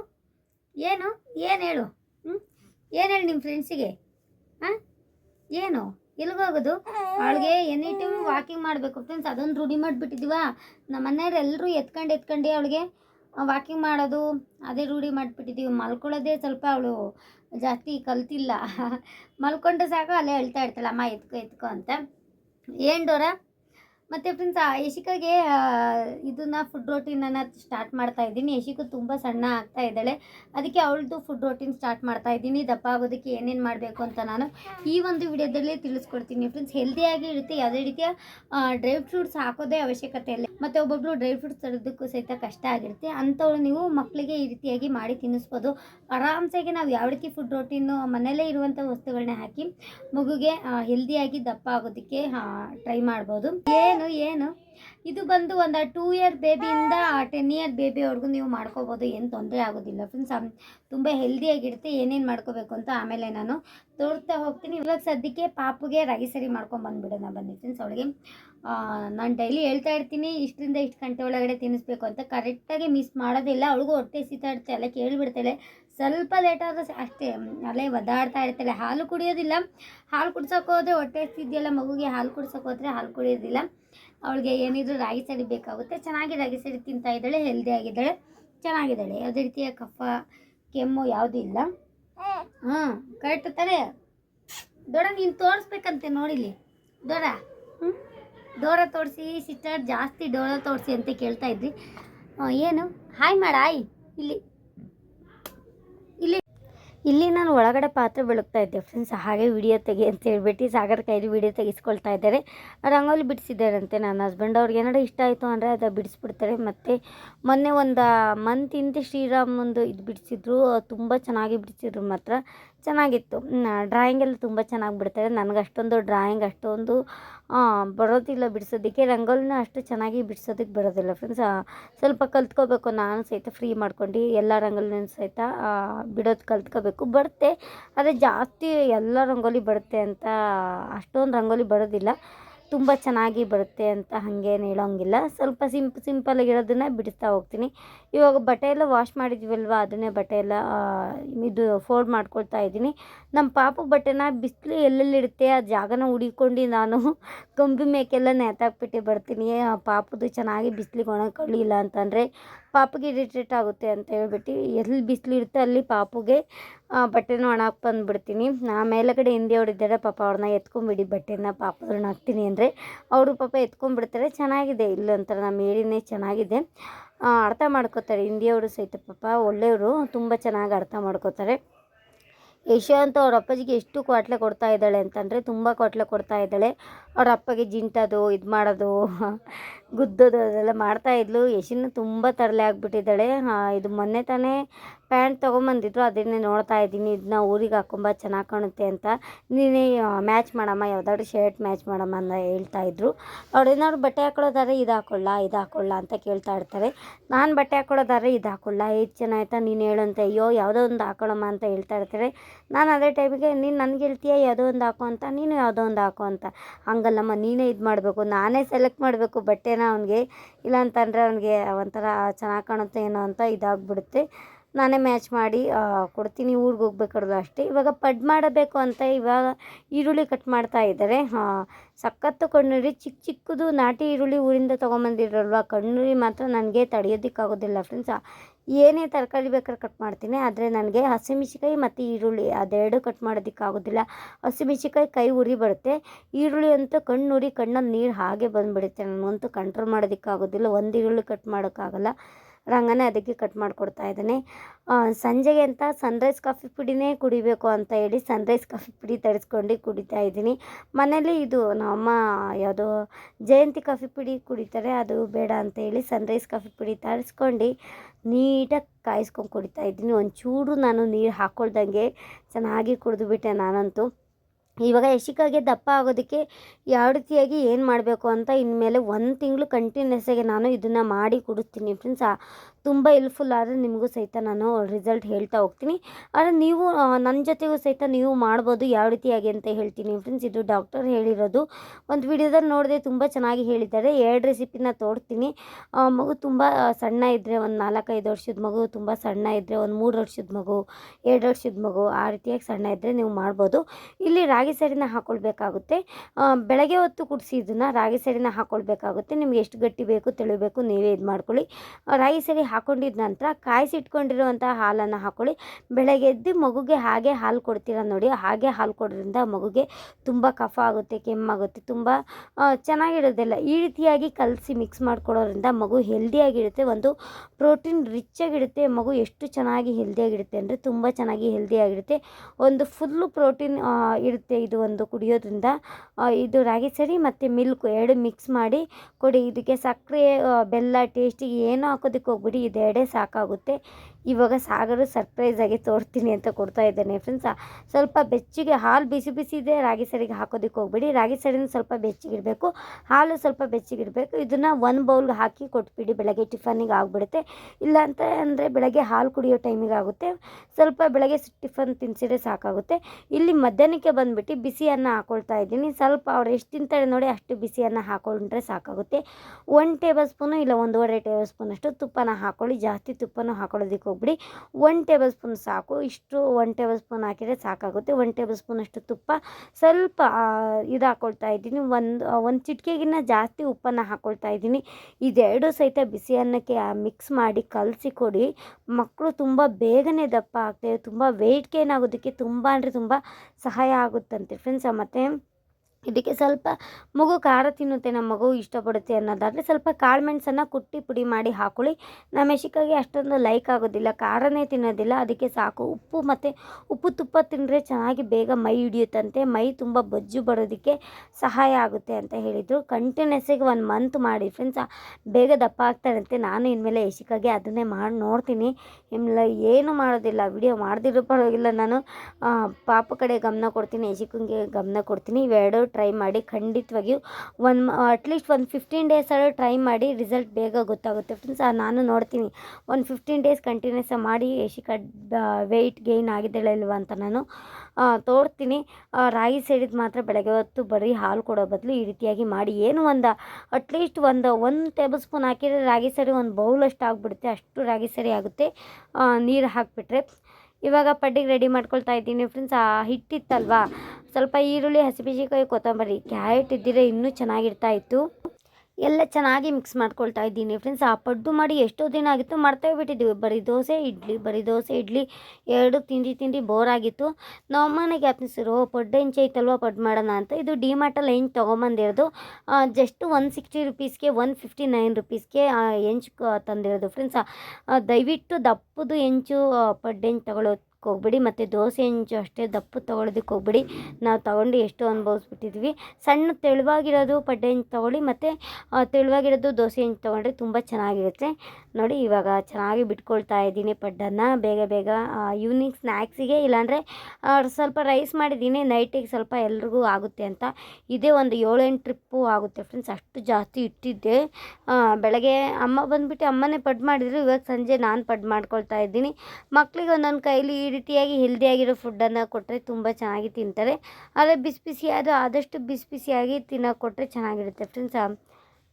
ಏನು? ಏನು ಹೇಳು? ಹ್ಞೂ ಏನು ಹೇಳಿ ನಿಮ್ಮ ಫ್ರೆಂಡ್ಸಿಗೆ ಹಾಂ? ಏನು? ಎಲ್ಲಿಗೋಗೋದು? ಅವಳಿಗೆ ಎನಿ ಟೈಮ್ ವಾಕಿಂಗ್ ಮಾಡಬೇಕು ಫ್ರೆಂಡ್ಸ್ ಅದೊಂದು ರೂಢಿ ಮಾಡಿಬಿಟ್ಟಿದ್ದೀವಾ? ನಮ್ಮ ಮನೆಯವ್ರು ಎಲ್ಲರೂ ಎತ್ಕೊಂಡು ಎತ್ಕೊಂಡು ಅವಳಿಗೆ ವಾಕಿಂಗ್ ಮಾಡೋದು, ಅದೇ ರೂಢಿ ಮಾಡಿಬಿಟ್ಟಿದ್ದೀವಿ. ಮಲ್ಕೊಳ್ಳೋದೇ ಸ್ವಲ್ಪ ಅವಳು ಜಾಸ್ತಿ ಕಲ್ತಿಲ್ಲ. ಮಲ್ಕೊಂಡ್ರೆ ಸಾಕು ಅಲ್ಲೇ ಹೇಳ್ತಾ ಇರ್ತಾಳೆ ಅಮ್ಮ ಎತ್ಕೊ ಎತ್ಕೊ ಅಂತ. ಏನು ಡೋರ? ಮತ್ತು ಫ್ರೆಂಡ್ಸ್ ಯಶಿಕಾಗೆ ಇದನ್ನ ಫುಡ್ ರೋಟೀನನ್ನು ಸ್ಟಾರ್ಟ್ ಮಾಡ್ತಾ ಇದ್ದೀನಿ. ಯಶಿಕು ತುಂಬ ಸಣ್ಣ ಆಗ್ತಾ ಇದ್ದಾಳೆ. ಅದಕ್ಕೆ ಅವಳದು ಫುಡ್ ರೋಟೀನ್ ಸ್ಟಾರ್ಟ್ ಮಾಡ್ತಾ ಇದ್ದೀನಿ. ದಪ್ಪ ಆಗೋದಕ್ಕೆ ಏನೇನು ಮಾಡಬೇಕು ಅಂತ ನಾನು ಈ ಒಂದು ವಿಡಿಯೋದಲ್ಲಿ ತಿಳಿಸ್ಕೊಡ್ತೀನಿ. ಫ್ರೆಂಡ್ಸ್ ಹೆಲ್ದಿಯಾಗಿ ಇರುತ್ತೆ. ಯಾವುದೇ ರೀತಿಯ ಡ್ರೈ ಫ್ರೂಟ್ಸ್ ಹಾಕೋದೇ ಅವಶ್ಯಕತೆ ಇಲ್ಲ. ಮತ್ತು ಒಬ್ಬೊಬ್ಬರು ಡ್ರೈ ಫ್ರೂಟ್ಸ್ ತರೋದಕ್ಕೂ ಸಹಿತ ಕಷ್ಟ ಆಗಿರುತ್ತೆ. ಅಂಥವ್ರು ನೀವು ಮಕ್ಕಳಿಗೆ ಈ ರೀತಿಯಾಗಿ ಮಾಡಿ ತಿನ್ನಿಸ್ಬೋದು. ಆರಾಮ್ಸಾಗಿ ನಾವು ಯಾವ ರೀತಿ ಫುಡ್ ರೋಟೀನು ಮನೆಯಲ್ಲೇ ಇರುವಂಥ ವಸ್ತುಗಳನ್ನ ಹಾಕಿ ಮಗುಗೆ ಹೆಲ್ದಿಯಾಗಿ ದಪ್ಪ ಆಗೋದಕ್ಕೆ ಟ್ರೈ ಮಾಡ್ಬೋದು. ಏನು ಏನು ಇದು ಬಂದು ಒಂದು ಟೂ ಇಯರ್ ಬೇಬಿಯಿಂದ ಟೆನ್ ಇಯರ್ ಬೇಬಿವರೆಗೂ ನೀವು ಮಾಡ್ಕೋಬೋದು, ಏನು ತೊಂದರೆ ಆಗೋದಿಲ್ಲ. ಫ್ರೆಂಡ್ಸ್ ತುಂಬ ಹೆಲ್ದಿಯಾಗಿರುತ್ತೆ ಏನೇನು ಮಾಡ್ಕೋಬೇಕು ಅಂತ ಆಮೇಲೆ ನಾನು ತೋರ್ತಾ ಹೋಗ್ತೀನಿ. ಇವಾಗ ಸದ್ಯಕ್ಕೆ ಪಾಪುಗೆ ರಾಗಿ ಸರಿ ಮಾಡ್ಕೊಂಬಂದ್ಬಿಡೋಣ ಬನ್ನಿ. ಫ್ರೆಂಡ್ಸ್ ಅವಳಿಗೆ ನಾನು ಡೈಲಿ ಹೇಳ್ತಾ ಇರ್ತೀನಿ, ಇಷ್ಟರಿಂದ ಇಷ್ಟು ಗಂಟೆ ಒಳಗಡೆ ತಿನ್ನಿಸ್ಬೇಕು ಅಂತ. ಕರೆಕ್ಟಾಗಿ ಮಿಸ್ ಮಾಡೋದಿಲ್ಲ, ಅವಳಿಗೂ ಹೊಟ್ಟೆ ಸೀತಾ ಇರುತ್ತೆ ಎಲ್ಲ ಕೇಳಿಬಿಡ್ತಾಳೆ. ಸ್ವಲ್ಪ ಲೇಟ್ ಆದ್ರೆ ಅಷ್ಟೇ, ಅಲ್ಲೇ ಒದ್ದಾಡ್ತಾ ಇರ್ತಾಳೆ. ಹಾಲು ಕುಡಿಯೋದಿಲ್ಲ. ಹಾಲು ಕುಡ್ಸೋಕೆ ಹೋದರೆ ಹೊಟ್ಟೆ ಹಸ್ತಿದೆಯಲ್ಲ ಮಗುಗೆ, ಹಾಲು ಕುಡ್ಸೋಕೆ ಹೋದರೆ ಹಾಲು ಕುಡಿಯೋದಿಲ್ಲ. ಅವಳಿಗೆ ಏನಿದ್ರು ರಾಗಿ ಸರಿ ಬೇಕಾಗುತ್ತೆ. ಚೆನ್ನಾಗಿ ರಾಗಿ ಸರಿ ತಿಂತಾ ಇದ್ದಾಳೆ ಹೆಲ್ದಿ ಆಗಿದ್ದಾಳೆ, ಚೆನ್ನಾಗಿದ್ದಾಳೆ. ಯಾವುದೇ ರೀತಿಯ ಕಫ, ಕೆಮ್ಮು ಯಾವುದೂ ಇಲ್ಲ. ಹ್ಞೂ ಕರೆಕ್ಟ್ ತಾನೇ? ದೊಡ ನೀನು ತೋರಿಸ್ಬೇಕಂತೆ ನೋಡಿಲಿ ದೊಡ ಹ್ಞೂ ಡೋರ ತೋರಿಸಿ ಸಿಸ್ಟರ್ ಜಾಸ್ತಿ ಡೋರ ತೋರಿಸಿ ಅಂತ ಕೇಳ್ತಾ ಇದ್ರಿ ಏನು? ಹಾಯ್ ಮಾಡ ಹಾಯ್ ಇಲ್ಲಿ. ಇಲ್ಲಿ ನಾನು ಒಳಗಡೆ ಪಾತ್ರೆ ಬೆಳಗ್ತಾ ಇದ್ದೆ ಫ್ರೆಂಡ್ಸ್ ಹಾಗೆ ವಿಡಿಯೋ ತೆಗಿ ಅಂತ ಹೇಳ್ಬಿಟ್ಟು ಸಾಗರ್ ಕೈಲಿ ವಿಡಿಯೋ ತೆಗೆಸ್ಕೊಳ್ತಾ ಇದ್ದಾರೆ. ರಂಗೋಲಿ ಬಿಡಿಸಿದ್ದಾರಂತೆ ನನ್ನ ಹಸ್ಬೆಂಡ್ ಅವ್ರಿಗೆ. ಏನಾದ್ರೂ ಇಷ್ಟ ಆಯಿತು ಅಂದರೆ ಅದು ಬಿಡಿಸ್ಬಿಡ್ತಾರೆ. ಮತ್ತು ಮೊನ್ನೆ ಒಂದು ಮಂತ್ ಹಿಂದೆ ಶ್ರೀರಾಮಂದು ಇದು ಬಿಡಿಸಿದ್ರು. ತುಂಬ ಚೆನ್ನಾಗಿ ಬಿಡಿಸಿದ್ರು ಮಾತ್ರ. ಚೆನ್ನಾಗಿತ್ತು. ಡ್ರಾಯಿಂಗ್ ಎಲ್ಲ ತುಂಬ ಚೆನ್ನಾಗಿ ಬಿಡ್ತಾರೆ. ನನಗೆ ಅಷ್ಟೊಂದು ಡ್ರಾಯಿಂಗ್ ಅಷ್ಟೊಂದು ಬರೋದಿಲ್ಲ ಬಿಡಿಸೋದಕ್ಕೆ. ರಂಗೋಲಿನ ಅಷ್ಟು ಚೆನ್ನಾಗಿ ಬಿಡಿಸೋದಕ್ಕೆ ಬರೋದಿಲ್ಲ ಫ್ರೆಂಡ್ಸ್ ಸ್ವಲ್ಪ ಕಲ್ತ್ಕೋಬೇಕು. ನಾನು ಸಹಿತ ಫ್ರೀ ಮಾಡ್ಕೊಂಡು ಎಲ್ಲ ರಂಗೋಲಿನ ಸಹಿತ ಬಿಡೋದು ಕಲ್ತ್ಕೋಬೇಕು. ಬರುತ್ತೆ. ಆದರೆ ಜಾಸ್ತಿ ಎಲ್ಲ ರಂಗೋಲಿ ಬರುತ್ತೆ ಅಂತ ಅಷ್ಟೊಂದು ರಂಗೋಲಿ ಬರೋದಿಲ್ಲ. ತುಂಬ ಚೆನ್ನಾಗಿ ಬರುತ್ತೆ ಅಂತ ಹಾಗೇನು ಹೇಳೋಂಗಿಲ್ಲ. ಸ್ವಲ್ಪ ಸಿಂಪ್ ಸಿಂಪಲಾಗಿರೋದನ್ನ ಬಿಡಿಸ್ತಾ ಹೋಗ್ತೀನಿ. ಇವಾಗ ಬಟ್ಟೆ ಎಲ್ಲ ವಾಶ್ ಮಾಡಿದ್ವಲ್ವ? ಅದನ್ನೇ ಬಟ್ಟೆ ಎಲ್ಲ ಇದು ಫೋಲ್ಡ್ ಮಾಡ್ಕೊಳ್ತಾ ಇದ್ದೀನಿ. ನಮ್ಮ ಪಾಪು ಬಟ್ಟೆನ ಬಿಸಿಲು ಎಲ್ಲೆಲ್ಲಿಡುತ್ತೆ ಆ ಜಾಗನ ಹುಡಿಕೊಂಡು ನಾನು ಕಂಬಿ ಮೇಕೆಲ್ಲ ನೇತಾಕ್ಬಿಟ್ಟು ಬರ್ತೀನಿ. ಪಾಪುದು ಚೆನ್ನಾಗಿ ಬಿಸಿಲಿಗೆ ಒಣಕೊಳ್ಳಿಲ್ಲ ಅಂತಂದರೆ ಪಾಪುಗೆ ಇರಿಟೇಟ್ ಆಗುತ್ತೆ ಅಂತ ಹೇಳ್ಬಿಟ್ಟು ಎಲ್ಲಿ ಬಿಸಿಲು ಇರುತ್ತೆ ಅಲ್ಲಿ ಪಾಪುಗೆ ಬಟ್ಟೆನೂ ಒಣಾಕ್ ಬಂದುಬಿಡ್ತೀನಿ. ನಾ ಮೇಲಗಡೆ ಹಿಂದೆ ಹೊಡಿದ್ದಾರೆ ಪಾಪ ಅವ್ರನ್ನ ಎತ್ಕೊಂಬಿಡಿ, ಬಟ್ಟೆನ ಪಾಪದವ್ರನ್ನ ಹಾಕ್ತೀನಿ ಅಂದರೆ ಅವರು ಪಾಪ ಎತ್ಕೊಂಡ್ಬಿಡ್ತಾರೆ ಚೆನ್ನಾಗಿದೆ, ಇಲ್ಲೊಂಥರ ನಮ್ಮ ಏರಿನೇ ಚೆನ್ನಾಗಿದೆ. ಅರ್ಥ ಮಾಡ್ಕೋತಾರೆ. ಹಿಂದಿಯವರು ಸಹಿತ ಪಾಪ ಒಳ್ಳೆಯವರು, ತುಂಬ ಚೆನ್ನಾಗಿ ಅರ್ಥ ಮಾಡ್ಕೋತಾರೆ. ಯಶೋ ಅಂತ ಅವ್ರ ಅಪ್ಪಾಜಿಗೆ ಎಷ್ಟು ಕೊಟ್ಲೆ ಕೊಡ್ತಾ ಇದ್ದಾಳೆ ಅಂತಂದರೆ ತುಂಬ ಕೊಟ್ಲೆ ಕೊಡ್ತಾ ಇದ್ದಾಳೆ. ಅವ್ರ ಅಪ್ಪಗೆ ಜಿಂಟೋದು, ಇದು ಮಾಡೋದು, ಗುದ್ದೋದು ಅದೆಲ್ಲ ಮಾಡ್ತಾ ಇದ್ಲು. ಯಶಿನ ತುಂಬ ತರಲೆ ಆಗಿಬಿಟ್ಟಿದ್ದಾಳೆ. ಇದು ಮೊನ್ನೆ ತಾನೇ ಪ್ಯಾಂಟ್ ತೊಗೊಂಬಂದಿದ್ರು, ಅದನ್ನೇ ನೋಡ್ತಾ ಇದ್ದೀನಿ. ಇದನ್ನ ಊರಿಗೆ ಹಾಕೊಂಬ, ಚೆನ್ನಾಗಿ ಕಾಣುತ್ತೆ ಅಂತ. ನೀನೇ ಮ್ಯಾಚ್ ಮಾಡಮ್ಮ, ಯಾವುದಾದ್ರು ಶರ್ಟ್ ಮ್ಯಾಚ್ ಮಾಡಮ್ಮ ಅಂತ ಹೇಳ್ತಾ ಇದ್ರು. ಅವ್ರು ಏನಾದ್ರು ಬಟ್ಟೆ ಹಾಕೊಳ್ಳೋದಾದ್ರೆ ಇದು ಹಾಕೊಳ್ಳ ಇದು ಹಾಕೊಳ್ಳ ಅಂತ ಕೇಳ್ತಾ ಇರ್ತಾರೆ. ನಾನು ಬಟ್ಟೆ ಹಾಕೊಳ್ಳೋದಾದ್ರೆ ಇದು ಹಾಕೊಳ್ಳ ಇದು ಚೆನ್ನಾಯ್ತಾ ನೀನು ಹೇಳಂತೆ ಅಯ್ಯೋ, ಯಾವುದೋ ಒಂದು ಹಾಕೊಳ್ಳಮ್ಮ ಅಂತ ಹೇಳ್ತಾ ಇರ್ತಾರೆ. ನಾನು ಅದೇ ಟೈಮಿಗೆ ನೀನು ನನಗೆ ಹೇಳ್ತೀಯ ಯಾವುದೋ ಒಂದು ಹಾಕೋ ಅಂತ, ನೀನು ಯಾವುದೋ ಒಂದು ಹಾಕೋ ಅಂತ. ಹಂಗಲ್ಲಮ್ಮ, ನೀನೇ ಇದು ಮಾಡಬೇಕು. ನಾನೇ ಸೆಲೆಕ್ಟ್ ಮಾಡಬೇಕು ಬಟ್ಟೆನ ಅವನಿಗೆ. ಇಲ್ಲ ಅಂತಂದರೆ ಅವನಿಗೆ ಒಂಥರ ಚೆನ್ನಾಗಿ ಕಾಣುತ್ತೆ ಏನೋ ಅಂತ ಇದಾಗ್ಬಿಡುತ್ತೆ. ನಾನೇ ಮ್ಯಾಚ್ ಮಾಡಿ ಕೊಡ್ತೀನಿ, ಊರಿಗೆ ಹೋಗ್ಬೇಕಾದ್ರು ಅಷ್ಟೇ. ಇವಾಗ ಪಡ್ ಮಾಡಬೇಕು ಅಂತ ಇವಾಗ ಈರುಳ್ಳಿ ಕಟ್ ಮಾಡ್ತಾ ಇದ್ದಾರೆ ಸಖತ್ತು ಕಣ್ಣುರಿ ಚಿಕ್ಕ ಚಿಕ್ಕದು ನಾಟಿ ಈರುಳ್ಳಿ ಊರಿಂದ ತೊಗೊಂಬಂದಿರಲ್ವ? ಕಣ್ಣುರಿ ಮಾತ್ರ ನನಗೆ ತಡೆಯೋದಕ್ಕಾಗೋದಿಲ್ಲ ಫ್ರೆಂಡ್ಸ್ ಏನೇ ತರಕಾರಿ ಬೇಕಾದ್ರೆ ಕಟ್ ಮಾಡ್ತೀನಿ, ಆದರೆ ನನಗೆ ಹಸಿಮೆಣ್ಸಿಕಾಯಿ ಮತ್ತು ಈರುಳ್ಳಿ ಅದೆರಡು ಕಟ್ ಮಾಡೋದಕ್ಕಾಗೋದಿಲ್ಲ ಹಸಿಮೆಣ್ಸಿಕಾಯಿ ಕೈ ಉರಿ ಬರುತ್ತೆ, ಈರುಳ್ಳಿ ಅಂತೂ ಕಣ್ಣು ಉರಿ ಕಣ್ಣಲ್ಲಿ ನೀರು ಹಾಗೆ ಬಂದುಬಿಡುತ್ತೆ, ನನಗಂತೂ ಕಂಟ್ರೋಲ್ ಮಾಡೋದಕ್ಕಾಗೋದಿಲ್ಲ ಒಂದು ಈರುಳ್ಳಿ ಕಟ್ ಮಾಡೋಕ್ಕಾಗಲ್ಲ. ರಂಗನೇ ಅದಕ್ಕೆ ಕಟ್ ಮಾಡಿಕೊಡ್ತಾ ಇದ್ದಾನೆ. ಸಂಜೆಗೆ ಅಂತ ಸನ್ರೈಸ್ ಕಾಫಿ ಪುಡಿನೇ ಕುಡಿಬೇಕು ಅಂತ ಹೇಳಿ ಸನ್ರೈಸ್ ಕಾಫಿ ಪುಡಿ ತರಿಸ್ಕೊಂಡು ಕುಡಿತಾ ಇದ್ದೀನಿ. ಮನೇಲಿ ಇದು ನಮ್ಮಮ್ಮ ಯಾವುದೋ ಜಯಂತಿ ಕಾಫಿ ಪುಡಿ ಕುಡಿತಾರೆ, ಅದು ಬೇಡ ಅಂತ ಹೇಳಿ ಸನ್ರೈಸ್ ಕಾಫಿ ಪುಡಿ ತರಿಸ್ಕೊಂಡು ನೀಟಾಗಿ ಕಾಯಿಸ್ಕೊಂಡು ಕುಡಿತಾ ಇದ್ದೀನಿ. ಒಂಚೂರು ನಾನು ನೀರು ಹಾಕ್ಕೊಳ್ದಂಗೆ ಚೆನ್ನಾಗಿ ಕುಡಿದುಬಿಟ್ಟೆ ನಾನಂತೂ. ಇವಾಗ ಯಶಿಕಾಗೆ ದಪ್ಪ ಆಗೋದಕ್ಕೆ ಯಾವ ರೀತಿಯಾಗಿ ಏನು ಮಾಡಬೇಕು ಅಂತ ಇನ್ಮೇಲೆ ಒಂದು ತಿಂಗಳು ಕಂಟಿನ್ಯೂಸ್ ಆಗಿ ನಾನು ಇದನ್ನು ಮಾಡಿ ಕೊಡಿಸ್ತೀನಿ ಫ್ರೆಂಡ್ಸ್ ತುಂಬ ಹೆಲ್ಪ್ಫುಲ್ ಆದರೆ ನಿಮಗೂ ಸಹಿತ ನಾನು ರಿಸಲ್ಟ್ ಹೇಳ್ತಾ ಹೋಗ್ತೀನಿ. ಆದರೆ ನೀವು ನನ್ನ ಜೊತೆಗೂ ಸಹಿತ ನೀವು ಮಾಡ್ಬೋದು ಯಾವ ರೀತಿಯಾಗಿ ಅಂತ ಹೇಳ್ತೀನಿ ಫ್ರೆಂಡ್ಸ್ ಇದು ಡಾಕ್ಟರ್ ಹೇಳಿರೋದು. ಒಂದು ವಿಡಿಯೋದಲ್ಲಿ ನೋಡಿದೆ ತುಂಬ ಚೆನ್ನಾಗಿ ಹೇಳಿದ್ದಾರೆ. ಎರಡು ರೆಸಿಪಿನ ತೋಡ್ತೀನಿ ಮಗು ತುಂಬ ಸಣ್ಣ ಇದ್ದರೆ ಒಂದು ನಾಲ್ಕೈದು ವರ್ಷದ ಮಗು, ತುಂಬ ಸಣ್ಣ ಇದ್ದರೆ ಒಂದು ಮೂರು ವರ್ಷದ ಮಗು, ಎರಡು ವರ್ಷದ ಮಗು, ಆ ರೀತಿಯಾಗಿ ಸಣ್ಣ ಇದ್ದರೆ ನೀವು ಮಾಡ್ಬೋದು. ಇಲ್ಲಿ ರಾಗಿ ಸರಿನ ಹಾಕ್ಕೊಳ್ಬೇಕಾಗುತ್ತೆ ಬೆಳಗ್ಗೆ ಹೊತ್ತು ಕುಡಿಸಿ ಇದನ್ನು ರಾಗಿ ಸರಿನ ಹಾಕ್ಕೊಳ್ಬೇಕಾಗುತ್ತೆ ನಿಮ್ಗೆ ಎಷ್ಟು ಗಟ್ಟಿ ಬೇಕು, ತಿಳಿಬೇಕು, ನೀವೇ ಇದು ಮಾಡ್ಕೊಳ್ಳಿ. ರಾಗಿ ಸರಿ ಹಾಕ್ಕೊಂಡಿದ ನಂತರ ಕಾಯಿಸಿಟ್ಕೊಂಡಿರುವಂಥ ಹಾಲನ್ನು ಹಾಕ್ಕೊಳ್ಳಿ ಬೆಳಗ್ಗೆ ಎದ್ದು ಮಗುಗೆ ಹಾಗೆ ಹಾಲು ಕೊಡ್ತೀರ ನೋಡಿ, ಹಾಗೆ ಹಾಲು ಕೊಡೋದ್ರಿಂದ ಮಗುಗೆ ತುಂಬ ಕಫ ಆಗುತ್ತೆ ಕೆಮ್ಮಾಗುತ್ತೆ ತುಂಬ ಚೆನ್ನಾಗಿರೋದಿಲ್ಲ. ಈ ರೀತಿಯಾಗಿ ಕಲಸಿ ಮಿಕ್ಸ್ ಮಾಡ್ಕೊಳ್ಳೋದ್ರಿಂದ ಮಗು ಹೆಲ್ದಿಯಾಗಿರುತ್ತೆ ಒಂದು ಪ್ರೋಟೀನ್ ರಿಚ್ ಆಗಿರುತ್ತೆ. ಮಗು ಎಷ್ಟು ಚೆನ್ನಾಗಿ ಹೆಲ್ದಿಯಾಗಿರುತ್ತೆ ಅಂದರೆ ತುಂಬ ಚೆನ್ನಾಗಿ ಹೆಲ್ದಿಯಾಗಿರುತ್ತೆ ಒಂದು ಫುಲ್ಲು ಪ್ರೋಟೀನ್ ಇರುತ್ತೆ. ಇದು ಒಂದು ಕುಡಿಯೋದ್ರಿಂದ. ಇದು ರಾಗಿ ಸರಿ ಮತ್ತು ಮಿಲ್ಕ್ ಎರಡು ಮಿಕ್ಸ್ ಮಾಡಿ ಕೊಡಿ. ಇದಕ್ಕೆ ಸಕ್ಕರೆ ಬೆಲ್ಲ ಟೇಸ್ಟಿಗೆ ಏನೂ ಹಾಕೋದಕ್ಕೆ ಹೋಗ್ಬಿಡಿ. ಇದೆರಡೇ ಸಾಕಾಗುತ್ತೆ. ಇವಾಗ ಸಾಗರ ಸರ್ಪ್ರೈಸ್ ಆಗಿ ತೋರ್ತೀನಿ ಅಂತ ಕೊಡ್ತಾ ಇದ್ದೇನೆ ಫ್ರೆಂಡ್ಸ್ ಸ್ವಲ್ಪ ಬೆಚ್ಚಿಗೆ ಹಾಲು ಬಿಸಿ ಬಿಸಿ ಇದೆ, ರಾಗಿ ಸರಿಗೆ ಹಾಕೋದಕ್ಕೆ ಹೋಗ್ಬಿಡಿ. ರಾಗಿ ಸರಿನ ಸ್ವಲ್ಪ ಬೆಚ್ಚಗಿಡಬೇಕು ಹಾಲು ಸ್ವಲ್ಪ ಬೆಚ್ಚಗಿಡಬೇಕು ಇದನ್ನು ಒಂದು ಬೌಲ್ಗೆ ಹಾಕಿ ಕೊಟ್ಬಿಡಿ. ಬೆಳಗ್ಗೆ ಟಿಫನಿಗೆ ಆಗಿಬಿಡುತ್ತೆ. ಇಲ್ಲ ಅಂತ ಅಂದರೆ ಬೆಳಗ್ಗೆ ಹಾಲು ಕುಡಿಯೋ ಟೈಮಿಗೆ ಆಗುತ್ತೆ. ಸ್ವಲ್ಪ ಬೆಳಗ್ಗೆ ಟಿಫನ್ ತಿನ್ಸಿದ್ರೆ ಸಾಕಾಗುತ್ತೆ. ಇಲ್ಲಿ ಮಧ್ಯಾಹ್ನಕ್ಕೆ ಬಂದುಬಿಟ್ಟು ಬಿಸಿ ಬಿಸಿಯನ್ನು ಹಾಕ್ಕೊಳ್ತಾ ಇದ್ದೀನಿ. ಸ್ವಲ್ಪ ಅವ್ರು ಎಷ್ಟು ತಿಂತಾರೆ ನೋಡಿ ಅಷ್ಟು ಬಿಸಿಯನ್ನು ಹಾಕೊಂಡ್ರೆ ಸಾಕಾಗುತ್ತೆ. ಒನ್ ಟೇಬಲ್ ಸ್ಪೂನು ಇಲ್ಲ ಒಂದೂವರೆ ಟೇಬಲ್ ಸ್ಪೂನ್ ಅಷ್ಟು ತುಪ್ಪನ ಹಾಕೊಳ್ಳಿ. ಜಾಸ್ತಿ ತುಪ್ಪನೂ ಹಾಕೊಳ್ಳೋದಕ್ಕೆ ಹೋಗ್ಬಿಡಿ. ಒನ್ ಟೇಬಲ್ ಸ್ಪೂನ್ ಸಾಕು. ಇಷ್ಟು ಒನ್ ಟೇಬಲ್ ಸ್ಪೂನ್ ಹಾಕಿದರೆ ಸಾಕಾಗುತ್ತೆ. ಒನ್ ಟೇಬಲ್ ಸ್ಪೂನ್ ಅಷ್ಟು ತುಪ್ಪ ಸ್ವಲ್ಪ ಇದು ಹಾಕ್ಕೊಳ್ತಾ ಇದ್ದೀನಿ. ಒಂದು ಒಂದು ಚಿಟಿಕೆಗಿನ್ನ ಜಾಸ್ತಿ ಉಪ್ಪನ್ನು ಹಾಕ್ಕೊಳ್ತಾ ಇದ್ದೀನಿ. ಇದೆರಡು ಸಹಿತ ಬಿಸಿ ಅನ್ನಕ್ಕೆ ಮಿಕ್ಸ್ ಮಾಡಿ ಕಲಸಿ ಕೊಡಿ. ಮಕ್ಕಳು ತುಂಬ ಬೇಗನೆ ದಪ್ಪ ಆಗ್ತಾಯಿದೆ ತುಂಬ ವೆಯ್ಟ್ ಗೇನ್ ಆಗೋದಕ್ಕೆ ತುಂಬ ಅಂದರೆ ತುಂಬ ಸಹಾಯ ಆಗುತ್ತಂತೆ ಫ್ರೆಂಡ್ಸ್ ಮತ್ತು ಇದಕ್ಕೆ ಸ್ವಲ್ಪ ಮಗು ಖಾರ ತಿನ್ನುತ್ತೆ, ನಮ್ಮ ಮಗು ಇಷ್ಟಪಡುತ್ತೆ ಅನ್ನೋದಾದರೆ ಸ್ವಲ್ಪ ಕಾಳು ಮೆಣಸನ್ನು ಕುಟ್ಟಿ ಪುಡಿ ಮಾಡಿ ಹಾಕೊಳ್ಳಿ. ನಮ್ಮ ಯಶಿಕಾಗೆ ಅಷ್ಟೊಂದು ಲೈಕ್ ಆಗೋದಿಲ್ಲ, ಖಾರನೇ ತಿನ್ನೋದಿಲ್ಲ, ಅದಕ್ಕೆ ಸಾಕು. ಉಪ್ಪು ಮತ್ತು ಉಪ್ಪು ತುಪ್ಪ ತಿಂದರೆ ಚೆನ್ನಾಗಿ ಬೇಗ ಮೈ ಹಿಡಿಯುತ್ತಂತೆ, ಮೈ ತುಂಬ ಬೊಜ್ಜು ಬರೋದಕ್ಕೆ ಸಹಾಯ ಆಗುತ್ತೆ ಅಂತ ಹೇಳಿದರು. ಕಂಟಿನ್ಯೂಸ್ ಆಗಿ ಒಂದು ಮಂತ್ ಮಾಡಿ ಫ್ರೆಂಡ್ಸ್ ಬೇಗ ದಪ್ಪ ಆಗ್ತಾರಂತೆ. ನಾನು ಇನ್ಮೇಲೆ ಯಶಿಕಾಗೆ ಅದನ್ನೇ ಮಾಡಿ ನೋಡ್ತೀನಿ. ಇನ್ಮೇಲೆ ಏನು ಮಾಡೋದಿಲ್ಲ ವಿಡಿಯೋ ಮಾಡದಿರೋ ಪರವಾಗಿಲ್ಲ. ನಾನು ಪಾಪ ಕಡೆ ಗಮನ ಕೊಡ್ತೀನಿ, ಯಶಿಕಂಗೆ ಗಮನ ಕೊಡ್ತೀನಿ. ಇವೆರಡು ಟ್ರೈ ಮಾಡಿ ಖಂಡಿತವಾಗಿಯೂ ಒಂದು ಅಟ್ಲೀಸ್ಟ್ ಒಂದು ಫಿಫ್ಟೀನ್ ಡೇಸ್ ಆದರೂ ಟ್ರೈ ಮಾಡಿ ರಿಸಲ್ಟ್ ಬೇಗ ಗೊತ್ತಾಗುತ್ತೆ ಫ್ರೆಂಡ್ಸ್ ನಾನು ನೋಡ್ತೀನಿ. ಒಂದು ಫಿಫ್ಟೀನ್ ಡೇಸ್ ಕಂಟಿನ್ಯೂಸ್ ಮಾಡಿ ಯಶಿಕ ವೆಯ್ಟ್ ಗೇನ್ ಆಗಿದ್ದಾಳೆ ಅಂತ ನಾನು ತೋರ್ತೀನಿ. ರಾಗಿ ಸೇರಿದ ಮಾತ್ರ ಬೆಳಗ್ಗೆ ಹೊತ್ತು ಬರೀ ಹಾಲು ಕೊಡೋ ಬದಲು ಈ ರೀತಿಯಾಗಿ ಮಾಡಿ. ಏನು ಒಂದು ಅಟ್ಲೀಸ್ಟ್ ಒಂದು ಒಂದು ಟೇಬಲ್ ಸ್ಪೂನ್ ಹಾಕಿದರೆ ರಾಗಿ ಸರಿ ಒಂದು ಬೌಲ್ ಅಷ್ಟು ಆಗಿಬಿಡುತ್ತೆ. ಅಷ್ಟು ರಾಗಿ ಸರಿ ಆಗುತ್ತೆ. ನೀರು ಹಾಕಿಬಿಟ್ರೆ. ಇವಾಗ ಪಡ್ಡಿಗೆ ರೆಡಿ ಮಾಡ್ಕೊಳ್ತಾ ಇದ್ದೀನಿ. ಫ್ರೆಂಡ್ಸ್ ಆ ಹಿಟ್ಟಿತ್ತಲ್ವಾ? ಸ್ವಲ್ಪ ಈರುಳ್ಳಿ ಹಸಿಮೆಣಸಿನ್ಕಾಯಿ ಕೊತ್ತಂಬರಿ. ಕ್ಯಾರೆಟ್ ಇದ್ದಿದ್ರೆ ಇನ್ನೂ ಚೆನ್ನಾಗಿರ್ತಾ ಇತ್ತು. ಎಲ್ಲ ಚೆನ್ನಾಗಿ ಮಿಕ್ಸ್ ಮಾಡ್ಕೊಳ್ತಾ ಇದ್ದೀನಿ ಫ್ರೆಂಡ್ಸ್ ಆ ಪಡ್ಡು ಮಾಡಿ ಎಷ್ಟೋ ದಿನ ಆಗಿತ್ತು ಮಾಡ್ತಾ ಬಿಟ್ಟಿದ್ದೀವಿ ಬರೀ ದೋಸೆ, ಇಡ್ಲಿ, ಬರೀ ದೋಸೆ, ಇಡ್ಲಿ, ಎರಡು ತಿಂಡಿ ತಿಂಡಿ ಬೋರ್ ಆಗಿತ್ತು. ನಮ್ಮ ಅಮ್ಮನೇ ಜ್ಞಾಪಿಸಿರು ಪಡ್ಡು ಹೆಂಚೆ ಐತಲ್ವ ಪಡ್ಡು ಮಾಡೋಣ ಅಂತ. ಇದು ಡಿ ಮಾರ್ಟಲ್ಲಿ ಹೆಂಚು ತೊಗೊಂಬಂದಿರೋದು ಜಸ್ಟ್ ಒನ್ ಸಿಕ್ಸ್ಟಿ ರುಪೀಸ್ಗೆ ಒನ್ ಫಿಫ್ಟಿ ನೈನ್ ರುಪೀಸ್ಗೆ ಹೆಂಚು ತಂದಿರೋದು ಫ್ರೆಂಡ್ಸ್ ದಯವಿಟ್ಟು ದಪ್ಪದು ಹೆಂಚು ಪಡ್ಡು ಹೆಂಚು ತಗೊಳ್ಳೋದಕ್ಕೆ ಹೋಗ್ಬೇಡಿ, ಮತ್ತು ದೋಸೆ ಹೆಂಚು ಅಷ್ಟೇ ದಪ್ಪು ತೊಗೊಳೋದಕ್ಕೆ ಹೋಗ್ಬಿಡಿ. ನಾವು ತೊಗೊಂಡು ಎಷ್ಟು ಅನುಭವಿಸ್ಬಿಟ್ಟಿದ್ವಿ. ಸಣ್ಣ ತೆಳುವಾಗಿರೋದು ಪಡ್ಡೆ ಹೆಂಚು ತೊಗೊಳ್ಳಿ, ಮತ್ತು ತೆಳುವಾಗಿರೋದು ದೋಸೆ ಹೆಂಚು ತೊಗೊಂಡ್ರೆ ತುಂಬ ಚೆನ್ನಾಗಿರುತ್ತೆ. ನೋಡಿ, ಇವಾಗ ಚೆನ್ನಾಗಿ ಬಿಟ್ಕೊಳ್ತಾ ಇದ್ದೀನಿ ಪಡ್ಡನ್ನು ಬೇಗ ಬೇಗ ಈವ್ನಿಂಗ್ ಸ್ನ್ಯಾಕ್ಸಿಗೆ ಇಲ್ಲಾಂದರೆ ಸ್ವಲ್ಪ ರೈಸ್ ಮಾಡಿದ್ದೀನಿ. ನೈಟಿಗೆ ಸ್ವಲ್ಪ ಎಲ್ರಿಗೂ ಆಗುತ್ತೆ ಅಂತ. ಇದೇ ಒಂದು ಏಳೆಂಟು ಟ್ರಿಪ್ಪು ಆಗುತ್ತೆ ಫ್ರೆಂಡ್ಸ್ ಅಷ್ಟು ಜಾಸ್ತಿ ಇಟ್ಟಿದ್ದೆ. ಬೆಳಗ್ಗೆ ಅಮ್ಮ ಬಂದುಬಿಟ್ಟು ಅಮ್ಮನೇ ಪಡ್ ಮಾಡಿದ್ರು. ಇವಾಗ ಸಂಜೆ ನಾನು ಪಡ್ ಮಾಡ್ಕೊಳ್ತಾ ಇದ್ದೀನಿ. ಮಕ್ಕಳಿಗೆ ಒಂದೊಂದು ಕೈಲಿ ರೀತಿಯಾಗಿ ಹೆಲ್ದಿಯಾಗಿರೋ ಫುಡ್ಡನ್ನು ಕೊಟ್ಟರೆ ತುಂಬ ಚೆನ್ನಾಗಿ ತಿಂತಾರೆ. ಆದರೆ ಬಿಸಿ ಬಿಸಿಯಾದ ಆದಷ್ಟು ಬಿಸಿ ಬಿಸಿಯಾಗಿ ತಿನ್ನೋಕೆ ಕೊಟ್ಟರೆ ಚೆನ್ನಾಗಿರುತ್ತೆ ಫ್ರೆಂಡ್ಸ್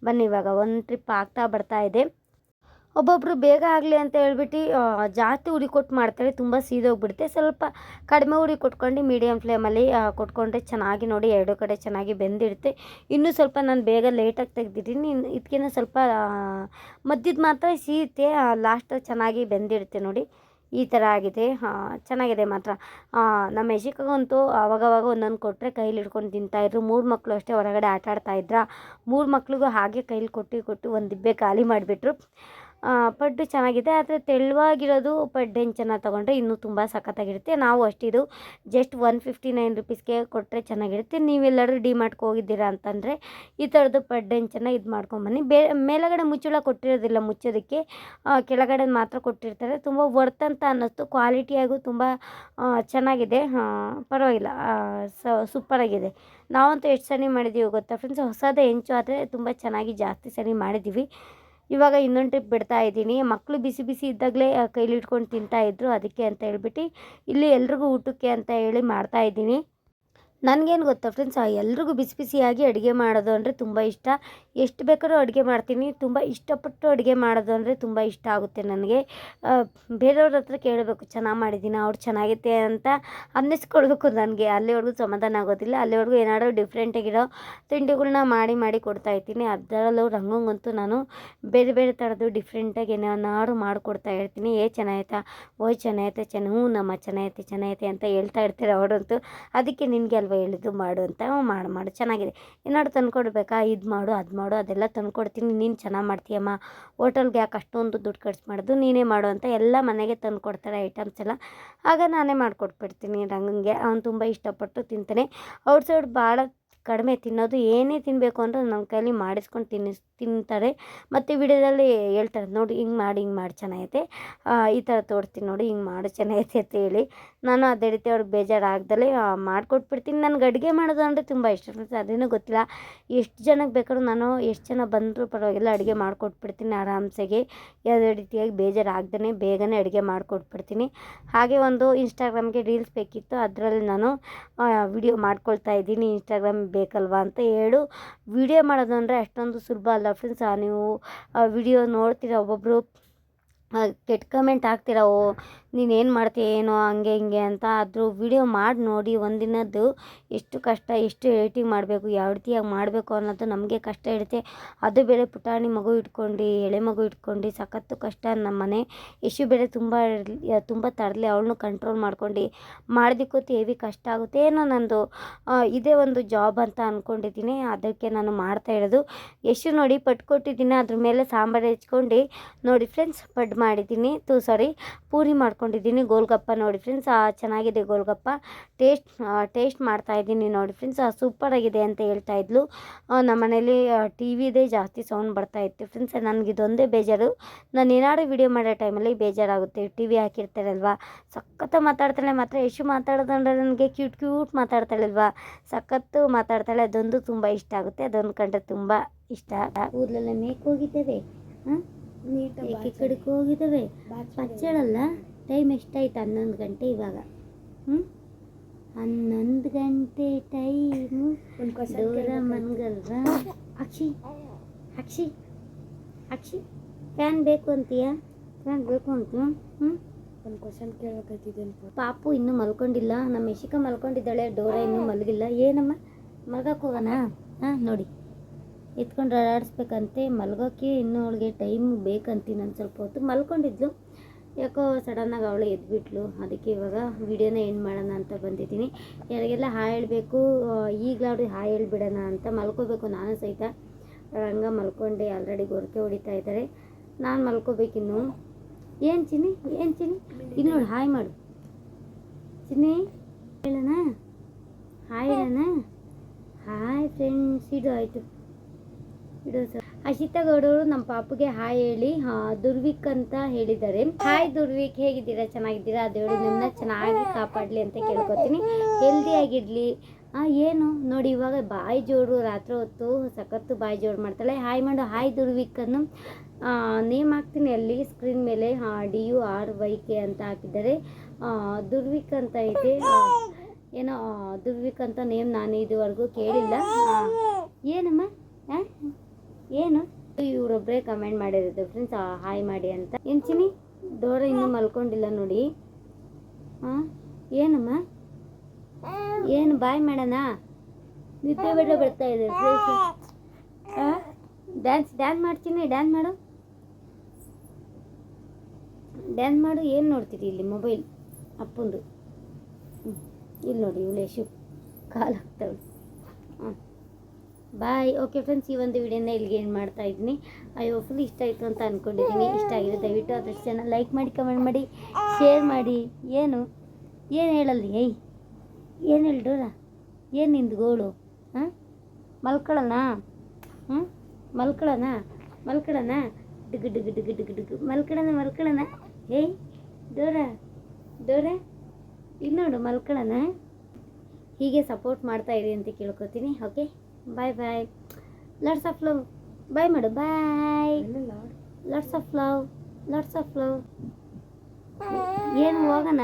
ಬನ್ನಿ ಇವಾಗ ಒಂದು ಟ್ರಿಪ್ ಆಗ್ತಾ ಬರ್ತಾ ಇದೆ. ಒಬ್ಬೊಬ್ಬರು ಬೇಗ ಆಗಲಿ ಅಂತ ಹೇಳ್ಬಿಟ್ಟು ಜಾಸ್ತಿ ಉರಿ ಕೊಟ್ಟು ಮಾಡ್ತಾರೆ, ತುಂಬ ಸೀದೋಗ್ಬಿಡುತ್ತೆ ಸ್ವಲ್ಪ ಕಡಿಮೆ ಉರಿ ಕೊಟ್ಕೊಂಡು ಮೀಡಿಯಮ್ ಫ್ಲೇಮಲ್ಲಿ ಕೊಟ್ಕೊಂಡ್ರೆ ಚೆನ್ನಾಗಿ ನೋಡಿ ಎರಡು ಕಡೆ ಚೆನ್ನಾಗಿ ಬೆಂದಿರುತ್ತೆ. ಇನ್ನೂ ಸ್ವಲ್ಪ ನಾನು ಬೇಗ ಲೇಟಾಗಿ ತೆಗ್ದಿದ್ದೀನಿ. ಇದಕ್ಕಿಂತ ಸ್ವಲ್ಪ ಮಧ್ಯದ ಮಾತ್ರ ಸೀತೆ ಲಾಸ್ಟ್ ಚೆನ್ನಾಗಿ ಬೆಂದಿರುತ್ತೆ ನೋಡಿ. ಈ ಥರ ಆಗಿದೆ. ಚೆನ್ನಾಗಿದೆ ಮಾತ್ರ. ನಮ್ಮ ಯಶಿಕಗಂತೂ ಅವಾಗವಾಗ ಒಂದೊಂದು ಕೊಟ್ಟರೆ ಕೈಲಿ ಹಿಡ್ಕೊಂಡು ತಿಂತಾಯಿದ್ರು ಮೂರು ಮಕ್ಕಳು ಅಷ್ಟೇ ಹೊರಗಡೆ ಆಟ ಆಡ್ತಾಯಿದ್ರ ಮೂರು ಮಕ್ಳಿಗೂ ಹಾಗೆ ಕೈಲಿ ಕೊಟ್ಟು ಕೊಟ್ಟು ಒಂದು ದಿಬ್ಬೆ ಖಾಲಿ ಮಾಡಿಬಿಟ್ರು. ಪಡ್ಡು ಚೆನ್ನಾಗಿದೆ, ಆದರೆ ತೆಳುವಾಗಿರೋದು ಪಡ್ಡು ಹೆಂಚನ್ನು ತೊಗೊಂಡ್ರೆ ಇನ್ನೂ ತುಂಬ ಸಖತ್ತಾಗಿರುತ್ತೆ. ನಾವು ಅಷ್ಟಿದು ಜಸ್ಟ್ ಒನ್ ಫಿಫ್ಟಿ ನೈನ್ ರುಪೀಸ್ಗೆ ಕೊಟ್ಟರೆ ಚೆನ್ನಾಗಿರುತ್ತೆ. ನೀವೆಲ್ಲರೂ ಡಿಮಾರ್ಟ್ಗೆ ಹೋಗಿದ್ದೀರಾ ಅಂತಂದರೆ ಈ ಥರದ್ದು ಪಡ್ಡು ಹೆಂಚನ್ನು ಇದು ಮಾಡ್ಕೊಂಬನ್ನಿ ಬೇ, ಮೇಲಗಡೆ ಮುಚ್ಚಳ ಕೊಟ್ಟಿರೋದಿಲ್ಲ ಮುಚ್ಚೋದಕ್ಕೆ ಕೆಳಗಡೆ ಮಾತ್ರ ಕೊಟ್ಟಿರ್ತಾರೆ. ತುಂಬ ವರ್ತ್ ಅಂತ ಅನ್ನಿಸ್ತು. ಕ್ವಾಲಿಟಿಯಾಗೂ ತುಂಬ ಚೆನ್ನಾಗಿದೆ. ಪರವಾಗಿಲ್ಲ. ಸೂಪರಾಗಿದೆ ನಾವಂತೂ ಎಷ್ಟು ಸರಿ ಮಾಡಿದ್ದೀವಿ ಗೊತ್ತಾ ಫ್ರೆಂಡ್ಸ್ ಹೊಸದ ಹೆಂಚು ಆದರೆ ತುಂಬ ಚೆನ್ನಾಗಿ ಜಾಸ್ತಿ ಸರಿ ಮಾಡಿದ್ದೀವಿ ಇವಾಗ ಇನ್ನೊಂದು ಟ್ರಿಪ್ ಬಿಡ್ತಾ ಇದ್ದೀನಿ. ಮಕ್ಕಳು ಬಿಸಿ ಬಿಸಿ ಇದ್ದಾಗಲೇ ಕೈಲಿಟ್ಕೊಂಡು ತಿಂತಾಯಿದ್ರು ಅದಕ್ಕೆ ಅಂತ ಹೇಳ್ಬಿಟ್ಟು ಇಲ್ಲಿ ಎಲ್ರಿಗೂ ಊಟಕ್ಕೆ ಅಂತ ಹೇಳಿ ಮಾಡ್ತಾ ಇದ್ದೀನಿ. ನನಗೇನು ಗೊತ್ತಾ ಫ್ರೆಂಡ್ಸ್ ಎಲ್ರಿಗೂ ಬಿಸಿ ಬಿಸಿಯಾಗಿ ಅಡುಗೆ ಮಾಡೋದು ಅಂದರೆ ತುಂಬ ಇಷ್ಟ. ಎಷ್ಟು ಬೇಕಾದ್ರೂ ಅಡುಗೆ ಮಾಡ್ತೀನಿ. ತುಂಬ ಇಷ್ಟಪಟ್ಟು ಅಡುಗೆ ಮಾಡೋದು ಅಂದರೆ ತುಂಬ ಇಷ್ಟ ಆಗುತ್ತೆ ನನಗೆ. ಬೇರೆಯವ್ರ ಹತ್ರ ಕೇಳಬೇಕು, ಚೆನ್ನಾಗಿ ಮಾಡಿದ್ದೀನಿ ಅವ್ರು ಚೆನ್ನಾಗೈತೆ ಅಂತ ಅನ್ನಿಸ್ಕೊಳ್ಬೇಕು ನನಗೆ. ಅಲ್ಲಿವರೆಗೂ ಸಮಾಧಾನ ಆಗೋದಿಲ್ಲ. ಅಲ್ಲಿವರೆಗೂ ಏನಾದರೂ ಡಿಫ್ರೆಂಟಾಗಿರೋ ತಿಂಡಿಗಳನ್ನ ಮಾಡಿ ಮಾಡಿ ಕೊಡ್ತಾ ಇರ್ತೀನಿ. ಅದರಲ್ಲೂ ರಂಗಂಗಂತೂ ನಾನು ಬೇರೆ ಬೇರೆ ಥರದ್ದು ಡಿಫ್ರೆಂಟಾಗಿ ಏನಾದ್ರು ಮಾಡಿಕೊಡ್ತಾ ಇರ್ತೀನಿ. ಏ, ಚೆನ್ನಾಗೈತಾ? ಓಯ್, ಚೆನ್ನಾಗೈತೆ ಚೆನ್ನ ಹ್ಞೂ, ನಮ್ಮ ಚೆನ್ನಾಗೈತೆ ಚೆನ್ನಾಗೈತೆ ಅಂತ ಹೇಳ್ತಾ ಇರ್ತಾರೆ ಅವರಂತೂ. ಅದಕ್ಕೆ ನಿನಗೆ ಅಲ್ವಾ ಹೇಳಿದ್ದು ಮಾಡು ಅಂತ ಮಾಡು ಮಾಡು. ಚೆನ್ನಾಗಿದೆ. ಏನಾದ್ರು ತಂದ್ಕೊಡ್ಬೇಕಾ? ಇದು ಮಾಡು, ಅದು ಮಾಡು, ಅದೆಲ್ಲ ತಂದುಕೊಡ್ತೀನಿ. ನೀನು ಚೆನ್ನಾಗಿ ಮಾಡ್ತೀಯಮ್ಮ. ಹೋಟೆಲ್ಗೆ ಯಾಕೆ ಅಷ್ಟೊಂದು ದುಡ್ಡು ಖರ್ಚು ಮಾಡೋದು? ನೀನೇ ಮಾಡು ಅಂತ ಎಲ್ಲ ಮನೆಗೆ ತಂದುಕೊಡ್ತಾರೆ ಐಟಮ್ಸ್ ಎಲ್ಲ. ಆಗ ನಾನೇ ಮಾಡಿಕೊಟ್ಬಿಡ್ತೀನಿ ರಂಗಂಗೆ ಅವ್ನು ತುಂಬ ಇಷ್ಟಪಟ್ಟು ತಿಂತಾನೆ. ಔಟ್ಸೈಡ್ ಭಾಳ ಕಡಿಮೆ ತಿನ್ನೋದು ಏನೇ ತಿನ್ನಬೇಕು ಅಂದ್ರೆ ನಮ್ಮ ಕೈಲಿ ಮಾಡಿಸ್ಕೊಂಡು ತಿನ್ನಿಸ್ ತಿಂತಾರೆ. ಮತ್ತು ವಿಡಿಯೋದಲ್ಲಿ ಹೇಳ್ತಾರೆ, ನೋಡಿ ಹಿಂಗೆ ಮಾಡಿ ಹಿಂಗೆ ಮಾಡಿ ಚೆನ್ನಾಗೈತೆ. ಈ ಥರ ತೋರಿಸ್ತೀನಿ ನೋಡಿ, ಹಿಂಗೆ ಮಾಡು, ಚೆನ್ನಾಗೈತೆ ಅಂತ ಹೇಳಿ. ನಾನು ಅದೇ ರೀತಿ ಅವ್ರಿಗೆ ಬೇಜಾರಾಗ್ದಲೇ ಮಾಡಿಕೊಟ್ಬಿಡ್ತೀನಿ. ನನಗೆ ಅಡುಗೆ ಮಾಡೋದು ಅಂದರೆ ತುಂಬ ಇಷ್ಟ ಫ್ರೆಂಡ್ಸ್ ಅದೇನೂ ಗೊತ್ತಿಲ್ಲ. ಎಷ್ಟು ಜನಕ್ಕೆ ಬೇಕಾದ್ರೂ ನಾನು ಎಷ್ಟು ಜನ ಬಂದರೂ ಪರವಾಗಿಲ್ಲ, ಅಡುಗೆ ಮಾಡಿಕೊಟ್ಬಿಡ್ತೀನಿ ಆರಾಮ್ಸೆಗೆ. ಯಾವುದೇ ರೀತಿಯಾಗಿ ಬೇಜಾರಾಗ್ದೇ ಬೇಗನೆ ಅಡುಗೆ ಮಾಡಿಕೊಟ್ಬಿಡ್ತೀನಿ. ಹಾಗೆ ಒಂದು ಇನ್ಸ್ಟಾಗ್ರಾಮ್ಗೆ ರೀಲ್ಸ್ ಬೇಕಿತ್ತು. ಅದರಲ್ಲಿ ನಾನು ವಿಡಿಯೋ ಮಾಡ್ಕೊಳ್ತಾ ಇದ್ದೀನಿ. ಇನ್ಸ್ಟಾಗ್ರಾಮ್ ಬೇಕಲ್ವಾ ಅಂತ ಹೇಳು. ವಿಡಿಯೋ ಮಾಡೋದು ಅಂದರೆ ಅಷ್ಟೊಂದು ಸುಲಭ ಅಲ್ಲ ಫ್ರೆಂಡ್ಸ್ ನೀವು ವಿಡಿಯೋ ನೋಡ್ತೀರ ಒಬ್ಬೊಬ್ಬರು ಕೆಟ್ಟ ಕಮೆಂಟ್ ಹಾಕ್ತೀರ ಓ ನೀನೇನು ಮಾಡ್ತೀಯ, ಏನೋ ಹಂಗೆ ಹಿಂಗೆ ಅಂತ ಅದ್ರ ವಿಡಿಯೋ ಮಾಡಿ ನೋಡಿ ಒಂದಿನದ್ದು ಎಷ್ಟು ಕಷ್ಟ, ಎಷ್ಟು ಎಡಿಟಿಂಗ್ ಮಾಡಬೇಕು, ಯಾವ ರೀತಿಯಾಗಿ ಮಾಡಬೇಕು ಅನ್ನೋದು ನಮಗೆ ಕಷ್ಟ ಇರುತ್ತೆ. ಅದು ಬೇರೆ ಪುಟಾಣಿ ಮಗು ಇಟ್ಕೊಂಡು, ಎಳೆ ಮಗು ಇಟ್ಕೊಂಡು ಸಖತ್ತು ಕಷ್ಟ ನಮ್ಮ ಮನೆ. ಯಶು ಬೇರೆ ತುಂಬ ತುಂಬ ತರಲಿ, ಅವಳನ್ನು ಕಂಟ್ರೋಲ್ ಮಾಡ್ಕೊಂಡು ಮಾಡೋದಕ್ಕೂ ಹೆವಿ ಕಷ್ಟ ಆಗುತ್ತೆ. ಏನೋ ನಂದು ಇದೇ ಒಂದು ಜಾಬ್ ಅಂತ ಅಂದ್ಕೊಂಡಿದ್ದೀನಿ ಅದಕ್ಕೆ ನಾನು ಮಾಡ್ತಾ ಇರೋದು. ಯಶು ನೋಡಿ ಪಟ್ಟು ಕೊಟ್ಟಿದ್ದೀನಿ ಅದ್ರ ಮೇಲೆ ಸಾಂಬಾರು ಹೆಚ್ಕೊಂಡು ನೋಡಿ ಫ್ರೆಂಡ್ಸ್ ಪಡ್ ಮಾಡಿದ್ದೀನಿ. ತು ಸಾರಿ ಪೂರಿ ಮಾಡ್ಕೊಂಡಿದ್ದೀನಿ. ಗೋಲ್ಗಪ್ಪ ನೋಡಿ ಫ್ರೆಂಡ್ಸ್ ಚೆನ್ನಾಗಿದೆ ಗೋಲ್ಗಪ್ಪ. ಟೇಸ್ಟ್ ಟೇಸ್ಟ್ ಮಾಡ್ತಾ ಇದ್ದೀನಿ ನೋಡಿ ಫ್ರೆಂಡ್ಸ್ ಸೂಪರಾಗಿದೆ ಅಂತ ಹೇಳ್ತಾ ಇದ್ಲು. ಆ, ನಮ್ಮ ಮನೇಲಿ ಟಿ ವಿದೇ ಜಾಸ್ತಿ ಸೌಂಡ್ ಬರ್ತಾ ಇತ್ತು ಫ್ರೆಂಡ್ಸ್ ನನಗೆ ಇದೊಂದೇ ಬೇಜಾರು. ನಾನು ಏನಾದರೂ ವಿಡಿಯೋ ಮಾಡೋ ಟೈಮಲ್ಲಿ ಬೇಜಾರಾಗುತ್ತೆ. ಟಿ ವಿ ಹಾಕಿರ್ತಾರಲ್ವಾ? ಸಖತ್ತು ಮಾತಾಡ್ತಾಳೆ ಮಾತ್ರ. ಎಷ್ಟು ಮಾತಾಡೋದಂದ್ರೆ ನನಗೆ ಕ್ಯೂಟ್ ಕ್ಯೂಟ್ ಮಾತಾಡ್ತಾಳಲ್ವಾ? ಸಖತ್ತು ಮಾತಾಡ್ತಾಳೆ. ಅದೊಂದು ತುಂಬ ಇಷ್ಟ ಆಗುತ್ತೆ. ಅದೊಂದು ಕಂಡ್ರೆ ತುಂಬ ಇಷ್ಟ. ಕೂದಲೆಲ್ಲ ಮೇಕ್ ಹೋಗಿದ್ದೇವೆ. ಹಾಂ? ಏಕೆ ಕಡೆಗೆ ಹೋಗಿದ್ದಾವೆ. ಪಚ್ಚಳಲ್ಲ ಟೈಮ್ ಎಷ್ಟಾಯ್ತು ಹನ್ನೊಂದು ಗಂಟೆ ಇವಾಗ? ಹ್ಞೂ ಹನ್ನೊಂದು ಗಂಟೆ ಟೈಮು ದೂರ ಮನ್ಗಲ್ವಾ? ಅಕ್ಷಿ ಅಕ್ಷಿ ಅಕ್ಷಿ ಫ್ಯಾನ್ ಬೇಕು ಅಂತೀಯ? ಫ್ಯಾನ್ ಬೇಕು ಅಂತ ಹ್ಞೂ ಒಂದು ಕ್ವಶನ್ ಕೇಳಬೇಕೈತಿದ್ದೇನೆ ಪಾಪು ಇನ್ನೂ ಮಲ್ಕೊಂಡಿಲ್ಲ ನಮ್ಮ ಯಶಿಕ ಮಲ್ಕೊಂಡಿದ್ದಾಳೆ ಡೋರ ಇನ್ನೂ ಮಲಗಿಲ್ಲ. ಏನಮ್ಮ? ಮಲ್ಗಕ್ಕೆ ಹೋಗೋಣ? ಹಾಂ ನೋಡಿ. ಎತ್ಕೊಂಡು ಓಡಾಡಿಸ್ಬೇಕಂತೆ ಮಲ್ಗೋಕ್ಕೆ ಇನ್ನೂ ಅವಳಿಗೆ ಟೈಮ್ ಬೇಕಂತೀನಿ ನಾನು ಸ್ವಲ್ಪ ಹೊತ್ತು ಮಲ್ಕೊಂಡಿದ್ಲು. ಯಾಕೋ ಸಡನ್ನಾಗಿ ಅವಳು ಎದ್ಬಿಟ್ಲು. ಅದಕ್ಕೆ ಇವಾಗ ವಿಡಿಯೋನ ಏನು ಮಾಡೋಣ ಅಂತ ಬಂದಿದ್ದೀನಿ. ಯಾರಿಗೆಲ್ಲ ಹಾಯ್ ಹೇಳಬೇಕು ಈಗಲೇ ಅವ್ರಿಗೆ ಹಾಯ್ ಹೇಳ್ಬಿಡೋಣ ಅಂತ ಮಲ್ಕೋಬೇಕು. ನಾನು ಸಹಿತ ರಂಗ ಮಲ್ಕೊಂಡೆ ಆಲ್ರೆಡಿ ಗೊರಕೆ ಹೊಡಿತಾ ಇದ್ದಾರೆ. ನಾನು ಮಲ್ಕೋಬೇಕಿನ್ನು ಏನು ಚಿನ್ನಿ? ಏನು ಚಿನ್ನಿ? ಇಲ್ಲಿ ನೋಡಿ, ಹಾಯ್ ಮಾಡು. ಚಿನ್ನಿ ಹೇಳೋಣ ಹಾಯ್ ಹೇಳೋಣ ಹಾಯ್ ಫ್ರೆಂಡ್ಸ್ ಇಡು ಆಯಿತು. ಇಡೋ ಸರ್. ಅಶಿತಾ ಗೌಡವರು ನಮ್ಮ ಪಾಪುಗೆ ಹಾಯ್ ಹೇಳಿ ಹಾ, ದುರ್ವಿಕ್ ಅಂತ ಹೇಳಿದ್ದಾರೆ. ಹಾಯ್ ದುರ್ವಿಕ್ ಹೇಗಿದ್ದೀರಾ? ಚೆನ್ನಾಗಿದ್ದೀರಾ? ದೇವರು ನಿಮ್ಮನ್ನ ಚೆನ್ನಾಗಿ ಕಾಪಾಡಲಿ ಅಂತ ಕೇಳ್ಕೊತೀನಿ. ಹೆಲ್ದಿಯಾಗಿರಲಿ. ಏನು? ನೋಡಿ ಇವಾಗ ಬಾಯಿ ಜೋರು ರಾತ್ರಿ ಹೊತ್ತು ಸಖತ್ತು ಬಾಯಿ ಜೋರು ಮಾಡ್ತಾಳೆ. ಹಾಯ್ ಮಾಡು. ಹಾಯ್ ದುರ್ವಿಕ್ ಅನ್ನು ನೇಮ್ ಹಾಕ್ತೀನಿ ಅಲ್ಲಿ. ಸ್ಕ್ರೀನ್ ಮೇಲೆ D U R Y K ಅಂತ ಹಾಕಿದ್ದಾರೆ. ದುರ್ವಿಕ್ ಅಂತ ಇದೆ. ಏನೋ ದುರ್ವಿಕ್ ಅಂತ ನೇಮ್ ನಾನು ಇದುವರೆಗೂ ಕೇಳಿಲ್ಲ ಏನಮ್ಮ? ಆ? ಏನು? ಇವರೊಬ್ಬರೇ ಕಮೆಂಟ್ ಮಾಡಿರೋದು. ಫ್ರೆಂಡ್ಸ್ ಹಾಯ್ ಮಾಡಿ ಅಂತ. ಏನು ಡೋರ ಇನ್ನೂ ಮಲ್ಕೊಂಡಿಲ್ಲ ನೋಡಿ. ಹಾಂ ಏನಮ್ಮ? ಏನು ಬಾಯ್ ಮಾಡೋಣ? ನಿದ್ದೆ ಬೇಡ ಬರ್ತಾ ಇದೆ. ಡ್ಯಾನ್ಸ್ ಡ್ಯಾನ್ಸ್ ಮಾಡ್ತೀನಿ ಡ್ಯಾನ್ಸ್ ಮಾಡು ಡ್ಯಾನ್ಸ್ ಮಾಡು. ಏನು ನೋಡ್ತೀರಿ ಇಲ್ಲಿ? ಮೊಬೈಲ್ ಅಪ್ಪಂದು. ಇಲ್ಲಿ ನೋಡಿ, ಇವಳು ಯಶು ಕಾಲು ಹಾಕ್ತಾವಳು. ಹಾಂ ಬಾಯ್ ಓಕೆ ಫ್ರೆಂಡ್ಸ್ ಈ ಒಂದು ವಿಡಿಯೋನ ಇಲ್ಲಿಗೆ ಏನು ಮಾಡ್ತಾ ಇದ್ದೀನಿ. ಐ ಫುಲ್ ಇಷ್ಟ ಆಯಿತು ಅಂತ ಅಂದ್ಕೊಂಡಿದ್ದೀನಿ ಇಷ್ಟ ಆಗಿದೆ ದಯವಿಟ್ಟು ಅದಷ್ಟು ಜನ ಲೈಕ್ ಮಾಡಿ ಕಮೆಂಟ್ ಮಾಡಿ ಶೇರ್ ಮಾಡಿ. ಏನು? ಏನು ಹೇಳಲ್ಲಿ ಏಯ್, ಏನು ಹೇಳ್ರ ಏನು ನಿಂದು ಗೋಳು? ಹಾಂ ಮಲ್ಕೊಳ್ಳೋಣ ಹ್ಞೂ ಮಲ್ಕೊಳ್ಳೋಣ ಮಲ್ಕೊಳ್ಳೋಣ ಡಿಗ್ ಡಿಗ್, ಡಿಗು ಡಿಗು ಡಿಗು ಮಲ್ಕೊಳ್ಳೋಣ ಮಲ್ಕೊಳ್ಳೋಣ ಏಯ್, ಡೋರ? ಡೋರ? ಇಲ್ಲಿ ನೋಡು ಮಲ್ಕೊಳ್ಳೋಣ ಹೀಗೆ ಸಪೋರ್ಟ್ ಮಾಡ್ತಾ ಇರಿ ಅಂತ ಕೇಳ್ಕೊತೀನಿ. Okay bye bye lots of love bye ಮಾಡು bye lots of love lots of love ಏನು ಹೋಗೋಣ?